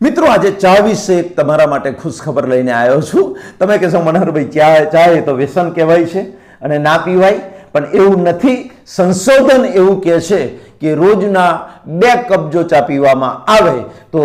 મિત્રો, આજે ચા વિશે તમારા માટે ખુશખબર લઈને આવ્યો છું. તમે કહેશો મનહરભાઈ ચા ચા એ તો વ્યસન કહેવાય છે અને ના પીવાય. પણ એવું નથી. સંશોધન એવું કહે છે કે રોજના બે કપ જો ચા પીવામાં આવે, તો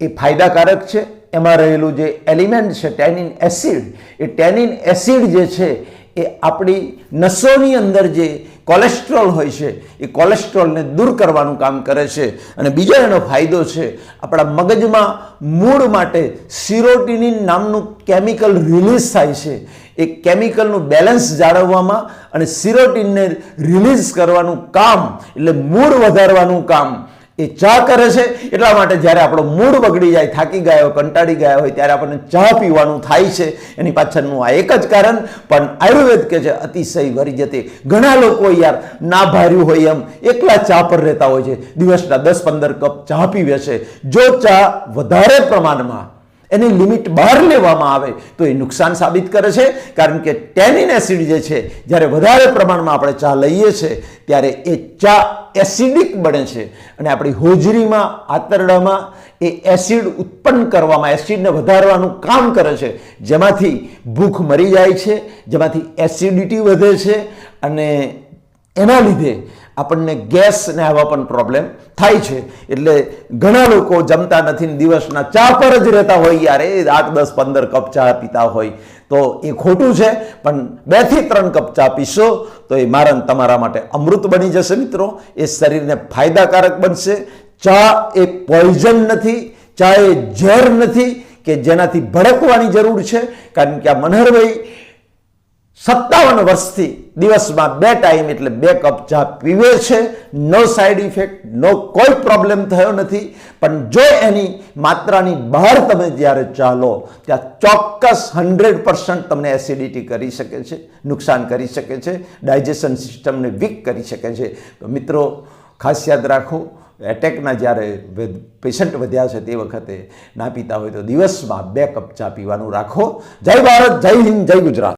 એ ફાયદાકારક છે. એમાં રહેલું જે એલિમેન્ટ છે, ટેનિન એસિડ, એ ટેનિન એસિડ જે છે એ આપણી નસોની અંદર જે કોલેસ્ટ્રોલ હોય છે, એ કોલેસ્ટ્રોલને દૂર કરવાનું કામ કરે છે. અને બીજો એનો ફાયદો છે, આપણા મગજમાં મૂળ માટે સિરોટીનિન નામનું કેમિકલ રિલીઝ થાય છે. એ કેમિકલનું બેલેન્સ જાળવવામાં અને સિરોટિનને રિલીઝ કરવાનું કામ, એટલે મૂળ વધારવાનું કામ એ ચા કરે છે. એટલા માટે જ્યારે આપણો મૂડ બગડી જાય, થાકી ગયા હોય, કંટાળી ગયા હોય, ત્યારે આપણને ચા પીવાનું થાય છે. એની પાછળનું આ એક જ કારણ, પણ આયુર્વેદ કે છે, અતિશય વરી જતી ઘણા લોકો યાર ના ભાર્યું હોય એમ, એકલા ચા પર રહેતા હોય છે. દિવસના દસ પંદર કપ ચા પીવે છે. જો ચા વધારે પ્રમાણમાં એની લિમિટ બહાર લેવામાં આવે તો એ નુકસાન સાબિત કરે છે. કારણ કે ટેનિન એસિડ જે છે, જ્યારે વધારે પ્રમાણમાં આપણે ચા લઈએ છીએ ત્યારે એ ચા એસિડિક બને છે. અને આપણી હોજરીમાં, આંતરડામાં એ એસિડ ઉત્પન્ન કરવામાં, એસિડને વધારવાનું કામ કરે છે. જેમાંથી ભૂખ મરી જાય છે, જેમાંથી એસિડિટી વધે છે અને એના લીધે આપણને ગેસ ને આવા પણ પ્રોબ્લેમ થાય છે. એટલે ઘણા લોકો જમતા નથી દિવસના ચા પર જ રહેતા હોય યાર. એ આઠ દસ પંદર કપ ચા પીતા હોય તો એ ખોટું છે. પણ બેથી ત્રણ કપ ચા પીશો તો એ મારણ તમારા માટે અમૃત બની જશે મિત્રો. એ શરીરને ફાયદાકારક બનશે. ચા એ પોઈઝન નથી. ચા એ ઝેર નથી કે જેનાથી ભડકવાની જરૂર છે. કારણ કે આ મનહરભાઈ સત્તાવન વર્ષથી દિવસમાં બે ટાઈમ એટલે બે કપ ચા પીવે છે. નો સાઈડ ઇફેક્ટ નો કોઈ પ્રોબ્લેમ થયો નથી. પણ જો એની માત્રાની બહાર તમે જ્યારે ચાલો ત્યાં ચોક્કસ હંડ્રેડ પર્સન્ટ તમને એસિડિટી કરી શકે છે, નુકસાન કરી શકે છે ડાયજેશન સિસ્ટમને વીક કરી શકે છે. તો મિત્રો, ખાસ યાદ રાખો એટેકના જ્યારે પેશન્ટ વધ્યા છે તે વખતે, ના પીતા હોય તો દિવસમાં બે કપ ચા પીવાનું રાખો. જય ભારત, જય હિન્દ, જય ગુજરાત.